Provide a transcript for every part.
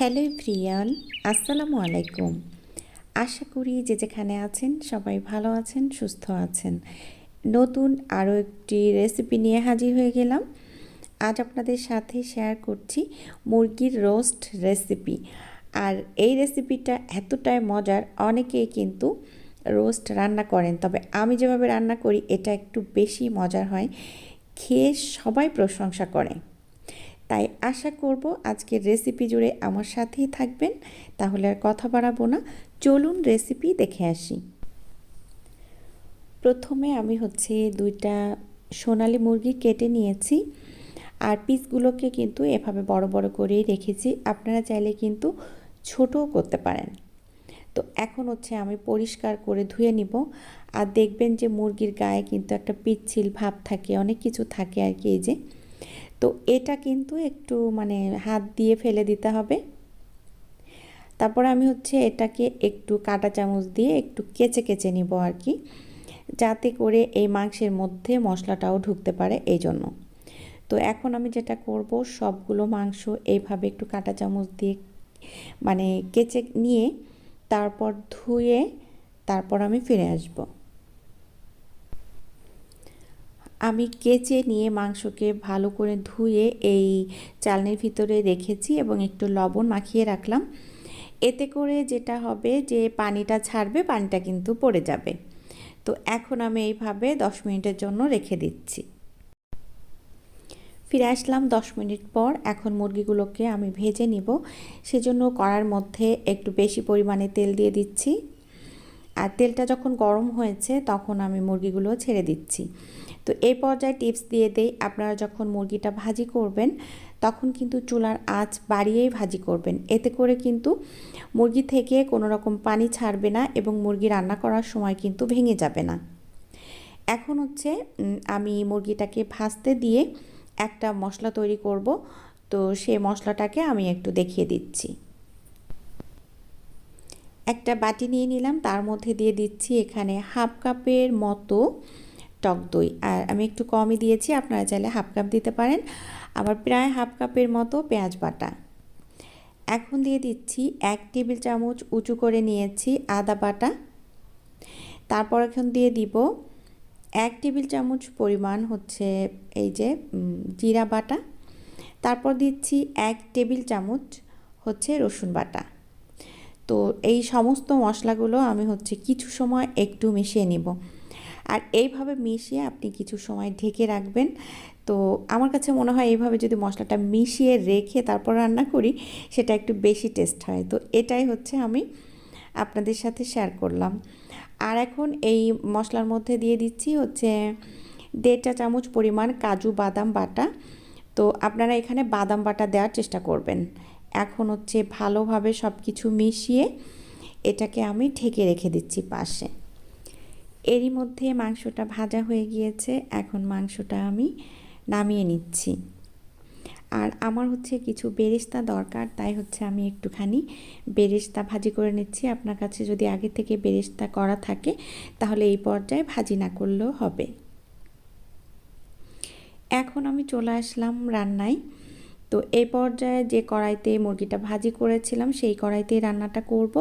Hello Priyan আসসালামু আলাইকুম। আশা করি যে যেখানে আছেন সবাই ভালো আছেন, সুস্থ আছেন। নতুন আরও একটি রেসিপি নিয়ে হাজির হয়ে গেলাম। আজ আপনাদের সাথে শেয়ার করছি মুরগির রোস্ট রেসিপি আর এই রেসিপিটা এতটাই মজার, অনেকেই কিন্তু রোস্ট রান্না করেন। তবে আমি যেভাবে রান্না করি, এটা একটু বেশি মজার হয়। খেয়ে সবাই প্রশংসা করে। তাই আশা করব আজকের রেসিপি জুড়ে আমার সাথেই থাকবেন। তাহলে আর কথা বাড়াবো না। চলুন রেসিপি দেখে আসি। প্রথমে আমি হচ্ছে দুইটা সোনালি মুরগি কেটে নিয়েছি। আর পিসগুলোকে কিন্তু এভাবে বড় বড় করেই রেখেছি। আপনারা চাইলে কিন্তু ছোটও করতে পারেন। তো এখন হচ্ছে আমি পরিষ্কার করে ধুয়ে নিব। আর দেখবেন যে মুরগির গায়ে কিন্তু একটা পিচ্ছিল ভাব থাকে, অনেক কিছু থাকে আর কি এই যে। তো এটা কিন্তু একটু মানে হাত দিয়ে ফেলে দিতে হবে। তারপর আমি হচ্ছে এটাকে একটু কাটা চামচ দিয়ে একটু কেচে কেচে নিব আর কি, যাতে করে এই মাংসের মধ্যে মশলাটাও ঢুকতে পারে এই জন্য। তো এখন আমি যেটা করব, সবগুলো মাংস এইভাবে একটু কাটা চামচ দিয়ে মানে কেচে নিয়ে তারপর ধুয়ে তারপর আমি ফিরে আসব। আমি কেচে নিয়ে মাংসকে ভালো করে ধুয়ে এই চালনির ভিতরে রেখেছি এবং একটু লবণ মাখিয়ে রাখলাম। এতে করে যেটা হবে যে পানিটা ছাড়বে, পানিটা কিন্তু পড়ে যাবে। তো এখন আমি এইভাবে দশ মিনিটের জন্য রেখে দিচ্ছি। ফিরে আসলাম দশ মিনিট পর। এখন মুরগিগুলোকে আমি ভেজে নিব। সেজন্য কড়ার মধ্যে একটু বেশি পরিমাণে তেল দিয়ে দিচ্ছি। আর তেলটা যখন গরম হয়েছে, তখন আমি মুরগিগুলো ছেড়ে দিচ্ছি। তো এই পর্যায়ে টিপস দিয়ে দেই, আপনারা যখন মুরগিটা ভাজি করবেন, তখন কিন্তু চুলার আঁচ বাড়িয়েই ভাজি করবেন। এতে করে কিন্তু মুরগি থেকে কোনো রকম পানি ছাড়বে না এবং মুরগি রান্না করার সময় কিন্তু ভেঙে যাবে না। এখন হচ্ছে আমি মুরগিটাকে ভাজতে দিয়ে একটা মশলা তৈরি করব। তো সেই মশলাটাকে আমি একটু দেখিয়ে দিচ্ছি। একটা বাটি নিয়ে নিলাম, তার মধ্যে দিয়ে দিচ্ছি এখানে হাফ কাপের মতো টক দই। আর আমি একটু কমই দিয়েছি, আপনারা চাইলে হাফ কাপ দিতে পারেন। আবার প্রায় হাফ কাপের মতো পেঁয়াজ বাটা। এখন দিয়ে দিচ্ছি এক টেবিল চামচ উঁচু করে নিয়েছি আদা বাটা। তারপর এখন দিয়ে দিব এক টেবিল চামচ পরিমাণ হচ্ছে এই যে জিরা বাটা। তারপর দিচ্ছি এক টেবিল চামচ হচ্ছে রসুন বাটা। তো এই সমস্ত মশলাগুলো আমি হচ্ছে কিছু সময় একটু মিশিয়ে নিব। আর এইভাবে মিশিয়ে আপনি কিছু সময় ঢেকে রাখবেন। তো আমার কাছে মনে হয় এইভাবে যদি মশলাটা মিশিয়ে রেখে তারপর রান্না করি, সেটা একটু বেশি টেস্ট হয়। তো এটাই হচ্ছে আমি আপনাদের সাথে শেয়ার করলাম। আর এখন এই মশলার মধ্যে দিয়ে দিচ্ছি হচ্ছে দেড়টা চামচ পরিমাণ কাজু বাদাম বাটা। তো আপনারা এখানে বাদাম বাটা দেওয়ার চেষ্টা করবেন। এখন হচ্ছে ভালোভাবে সব কিছু মিশিয়ে এটাকে আমি ঢেকে রেখে দিচ্ছি পাশে। এরই মধ্যে মাংসটা ভাজা হয়ে গিয়েছে। এখন মাংসটা আমি নামিয়ে নিচ্ছি। আর আমার হচ্ছে কিছু বেরেস্তা দরকার, তাই হচ্ছে আমি একটুখানি বেরেস্তা ভাজি করে নিচ্ছি। আপনার কাছে যদি আগে থেকে বেরেস্তা করা থাকে, তাহলে এই পর্যায়ে ভাজি না করলেও হবে। এখন আমি চলে আসলাম রান্নায়। তো এই পর্যায়ে যে কড়াইতে মুরগিটা ভাজি করেছিলাম, সেই কড়াইতেই রান্নাটা করব।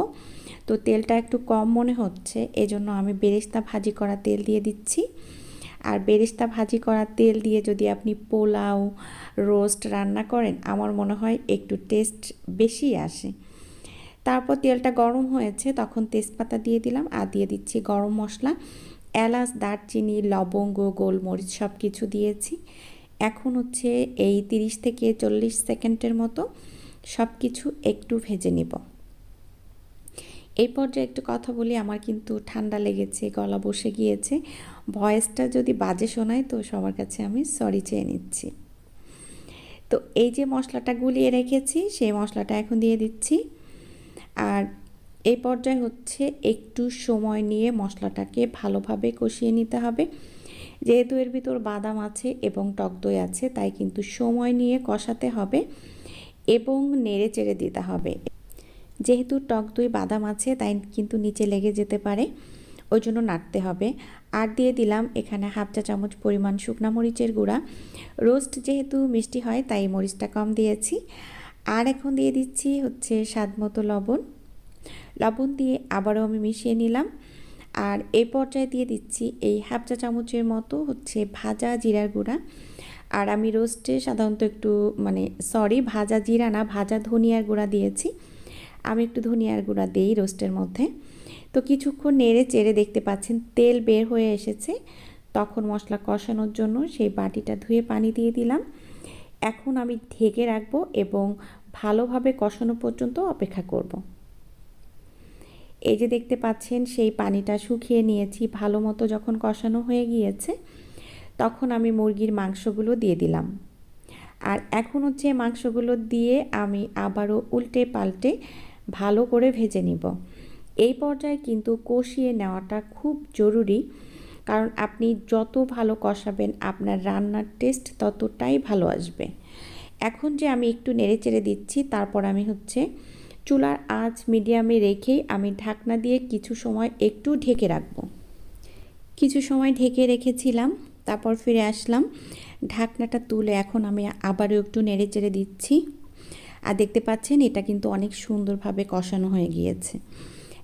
তো তেলটা একটু কম মনে হচ্ছে, এজন্য আমি বেরেস্তা ভাজি করা তেল দিয়ে দিচ্ছি। আর বেরেস্তা ভাজি করা তেল দিয়ে যদি আপনি পোলাও, রোস্ট রান্না করেন, আমার মনে হয় একটু টেস্ট বেশি আসে। তারপর তেলটা গরম হয়েছে, তখন তেজপাতা দিয়ে দিলাম আর দিয়ে দিচ্ছি গরম মশলা, এলাচ, দারচিনি, লবঙ্গ, গোলমরিচ সব কিছু দিয়েছি। এখন হচ্ছে এই 30 থেকে চল্লিশ সেকেন্ডের মতো সব কিছু একটু ভেজে নিব। এই পর্যায়ে একটু কথা বলি, আমার কিন্তু ঠান্ডা লেগেছে, গলা বসে গিয়েছে। ভয়েসটা যদি বাজে শোনায় তো সবার কাছে আমি সরি চেয়ে নিচ্ছি। তো এই যে মশলাটা গুলিয়ে রেখেছি, সেই মশলাটা এখন দিয়ে দিচ্ছি। আর এই পর্যায়ে হচ্ছে একটু সময় নিয়ে মশলাটাকে ভালোভাবে কষিয়ে নিতে হবে। যেহেতু এর ভিতর বাদাম আছে এবং টক দই আছে, তাই কিন্তু সময় নিয়ে কষাতে হবে এবং নেড়ে চেড়ে দিতে হবে। যেহেতু টক দই, বাদাম আছে, তাই কিন্তু নিচে লেগে যেতে পারে ওই জন্য নাড়তে হবে। আর দিয়ে দিলাম এখানে হাফ চা চামচ পরিমাণ শুকনা মরিচের গুঁড়া। রোস্ট যেহেতু মিষ্টি হয়, তাই মরিচটা কম দিয়েছি। আর এখন দিয়ে দিচ্ছি হচ্ছে স্বাদ মতো লবণ। লবণ দিয়ে আবারও আমি মিশিয়ে নিলাম। আর এই পর্যায়ে দিয়ে দিচ্ছি এই হাফ চা চামচের মতো হচ্ছে ভাজা জিরার গুঁড়া। আর আমি রোস্টে সাধারণত একটু মানে সরি ভাজা জিরা না, ভাজা ধনিয়ার গুঁড়া দিয়েছি। আমি একটু ধনিয়ার গুঁড়া দিই রোস্টের মধ্যে। তো কিছুক্ষণ নেড়ে চেড়ে দেখতে পাচ্ছেন তেল বের হয়ে এসেছে। তখন মশলা কষানোর জন্য সেই বাটিটা ধুয়ে পানি দিয়ে দিলাম। এখন আমি ঢেকে রাখব এবং ভালোভাবে কষানো পর্যন্ত অপেক্ষা করব। এই যে দেখতে পাচ্ছেন, সেই পানিটা শুকিয়ে নিয়েছি, ভালো মতো যখন কষানো হয়ে গিয়েছে, তখন আমি মুরগির মাংসগুলো দিয়ে দিলাম। আর এখন হচ্ছে মাংসগুলো দিয়ে আমি আবারও উল্টে পাল্টে ভালো করে ভেজে নিব। এই পর্যায়ে কিন্তু কষিয়ে নেওয়াটা খুব জরুরি, কারণ আপনি যত ভালো কষাবেন, আপনার রান্নার টেস্ট ততটাই ভালো আসবে। এখন যে আমি একটু নেড়ে চেড়ে দিচ্ছি, তারপর আমি হচ্ছে চুলার আঁচ মিডিয়ামে রেখেই আমি ঢাকনা দিয়ে কিছু সময় একটু ঢেকে রাখব। কিছু সময় ঢেকে রেখেছিলাম, তারপর ফিরে আসলাম। ঢাকনাটা তুলে এখন আমি আবারও একটু নেড়ে চেড়ে দিচ্ছি। আর দেখতে পাচ্ছেন, এটা কিন্তু অনেক সুন্দরভাবে কষানো হয়ে গিয়েছে।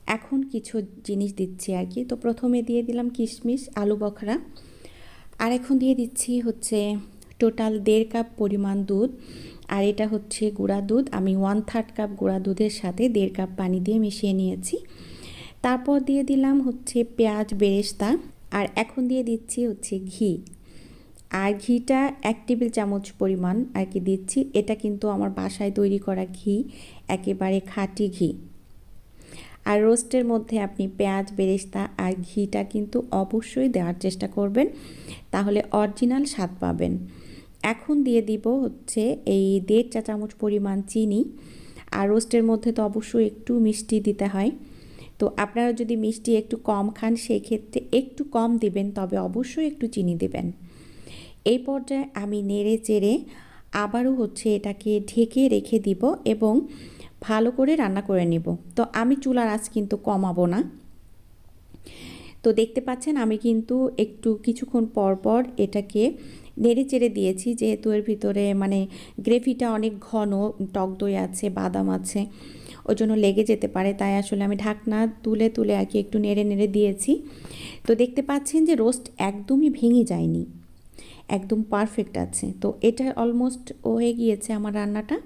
এখন কিছু জিনিস দিচ্ছি আর কি। তো প্রথমে দিয়ে দিলাম কিশমিশ, আলু বখরা। আর এখন দিয়ে দিচ্ছি হচ্ছে টোটাল দেড় কাপ পরিমাণ দুধ। আর এটা হচ্ছে গুঁড়া দুধ। আমি ওয়ান থার্ড কাপ গুঁড়া দুধের সাথে দেড় কাপ পানি দিয়ে মিশিয়ে নিয়েছি। তারপর দিয়ে দিলাম হচ্ছে পেঁয়াজ, বেরেস্তা আর এখন দিয়ে দিচ্ছি হচ্ছে ঘি। আর ঘিটা এক টেবিল চামচ পরিমাণ আর কি দিচ্ছি। এটা কিন্তু আমার বাসায় তৈরি করা ঘি, একেবারে খাঁটি ঘি। আর রোস্টের মধ্যে আপনি পেঁয়াজ, বেরেস্তা আর ঘিটা কিন্তু অবশ্যই দেওয়ার চেষ্টা করবেন। তাহলে অরিজিনাল স্বাদ পাবেন। এখন দিয়ে দিব হচ্ছে এই দেড় চা চামচ পরিমাণ চিনি আর রোস্টের মধ্যে তো অবশ্যই একটু মিষ্টি দিতে হয়। তো আপনারা যদি মিষ্টি একটু কম খান সেই ক্ষেত্রে একটু কম দিবেন, তবে অবশ্যই একটু চিনি দেবেন। এই পর্যায়ে আমি নেড়ে চেড়ে আবারও হচ্ছে এটাকে ঢেকে রেখে দিব এবং ভালো করে রান্না করে নিব। তো আমি চুলার আঁচ কিন্তু কমাবো না। তো দেখতে পাচ্ছেন আমি কিন্তু একটু কিছুক্ষণ পর পর এটাকে নেড়ে চেড়ে দিয়েছি যেহেতু এর ভিতরে মানে গ্রেভিটা অনেক ঘন, টক দই আছে, বাদাম আছে ওই জন্য লেগে যেতে পারে, তাই আসলে আমি ঢাকনা তুলে তুলে আর কি একটু নেড়ে নেড়ে দিয়েছি। তো দেখতে পাচ্ছেন যে রোস্ট একদমই ভেঙে যায়নি, একদম পারফেক্ট আছে। তো এটা অলমোস্ট হয়ে গিয়েছে আমার রান্নাটা।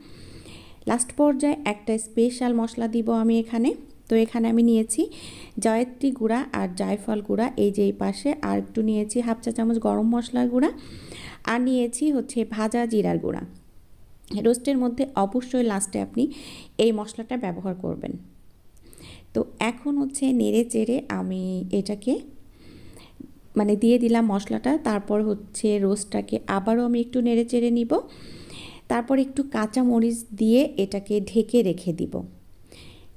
লাস্ট পর্যায়ে একটা স্পেশাল মশলা দিব আমি এখানে। তো এখানে আমি নিয়েছি জয়ত্রী গুঁড়া আর জায়ফল গুঁড়া। এই যে এই পাশে আর একটু নিয়েছি হাফ চা চামচ গরম মশলার গুঁড়া আর নিয়েছি হচ্ছে ভাজা জিরার গুঁড়া। রোস্টের মধ্যে অবশ্যই লাস্টে আপনি এই মশলাটা ব্যবহার করবেন। তো এখন হচ্ছে নেড়ে চেড়ে আমি এটাকে মানে দিয়ে দিলাম মশলাটা, তারপর হচ্ছে রোস্টটাকে আবারও আমি একটু নেড়ে চেড়ে নিব। তারপর একটু কাঁচা মরিচ দিয়ে এটাকে ঢেকে রেখে দিব।